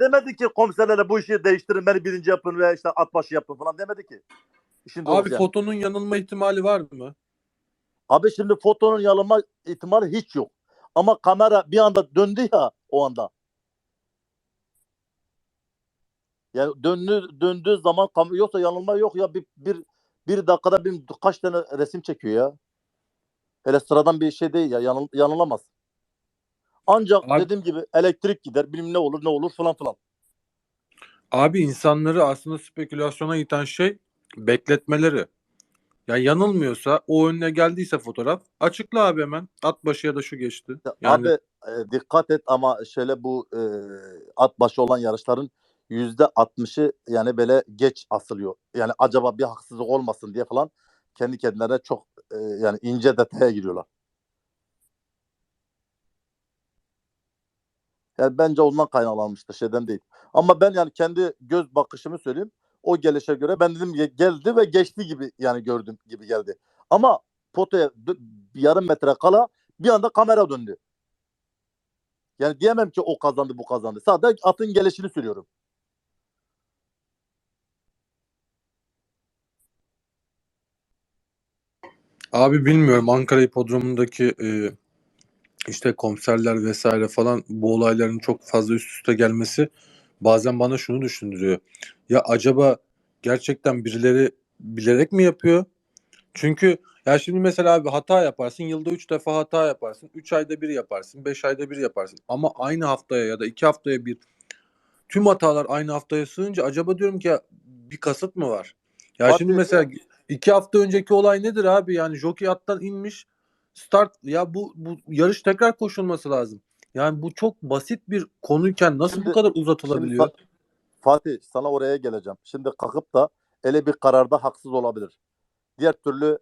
Demedi ki komiserlere bu işi değiştirin beni birinci yapın ve işte at başı yapın falan demedi ki. Doğrusu Abi yani. fotonun yanılma ihtimali var mı? Abi şimdi fotonun yanılma ihtimali hiç yok. Ama kamera bir anda döndü ya o anda. Yani döndü, döndüğü zaman kam- yoksa yanılma yok ya bir, bir, bir dakikada bir kaç tane resim çekiyor ya. Hele sıradan bir şey değil ya yanıl, yanılamaz. Ancak Abi- dediğim gibi elektrik gider bilmem ne olur ne olur falan filan. Abi insanları aslında spekülasyona iten şey bekletmeleri. Ya yanılmıyorsa o önüne geldiyse fotoğraf açıkla abi hemen. At başı ya da şu geçti. Yani Abi e, dikkat et ama şöyle bu e, at başı olan yarışların yüzde altmışı yani böyle geç asılıyor. Yani acaba bir haksızlık olmasın diye falan kendi kendilerine çok e, yani ince detaya giriyorlar. Yani bence ondan kaynaklanmıştır şeyden değil. Ama ben yani kendi göz bakışımı söyleyeyim. O gelişe göre ben dedim geldi ve geçti gibi yani gördüm gibi geldi. Ama potaya yarım metre kala bir anda kamera döndü. Yani diyemem ki o kazandı bu kazandı. Sadece atın gelişini söylüyorum. abi bilmiyorum Ankara Hipodromu'ndaki e, işte komiserler vesaire falan bu olayların çok fazla üst üste gelmesi bazen bana şunu düşündürüyor. Ya acaba gerçekten birileri bilerek mi yapıyor? Çünkü ya şimdi mesela abi hata yaparsın yılda 3 defa hata yaparsın. 3 ayda bir yaparsın. 5 ayda bir yaparsın. Ama aynı haftaya ya da 2 haftaya bir tüm hatalar aynı haftaya sığınca acaba diyorum ki ya bir kasıt mı var? Ya Fatih- şimdi mesela 2 hafta önceki olay nedir abi? Yani jockey attan inmiş start ya bu bu yarış tekrar koşulması lazım. Yani bu çok basit bir konuyken nasıl bu Şimdi- kadar Şimdi uzatılabiliyor? Fa- Fatih sana oraya geleceğim. Şimdi kalkıp da ele bir kararda haksız olabilir. Diğer türlü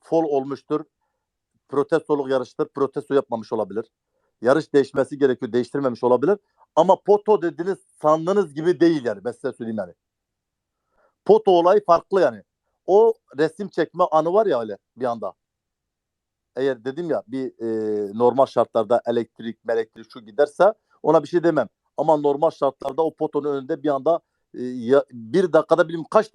fol olmuştur. Protestoluk yarıştır. Protesto yapmamış olabilir. Yarış değişmesi gerekiyor. Değiştirmemiş olabilir. Ama poto dediğiniz sandığınız gibi değil yani. Ben size söyleyeyim yani. Poto olayı farklı yani. O resim çekme anı var ya öyle bir anda. Eğer dedim ya bir e, normal şartlarda elektrik, elektrik şu giderse ona bir şey demem. Ama normal şartlarda o potonun önünde bir anda e, ya, bir dakikada bilmem kaç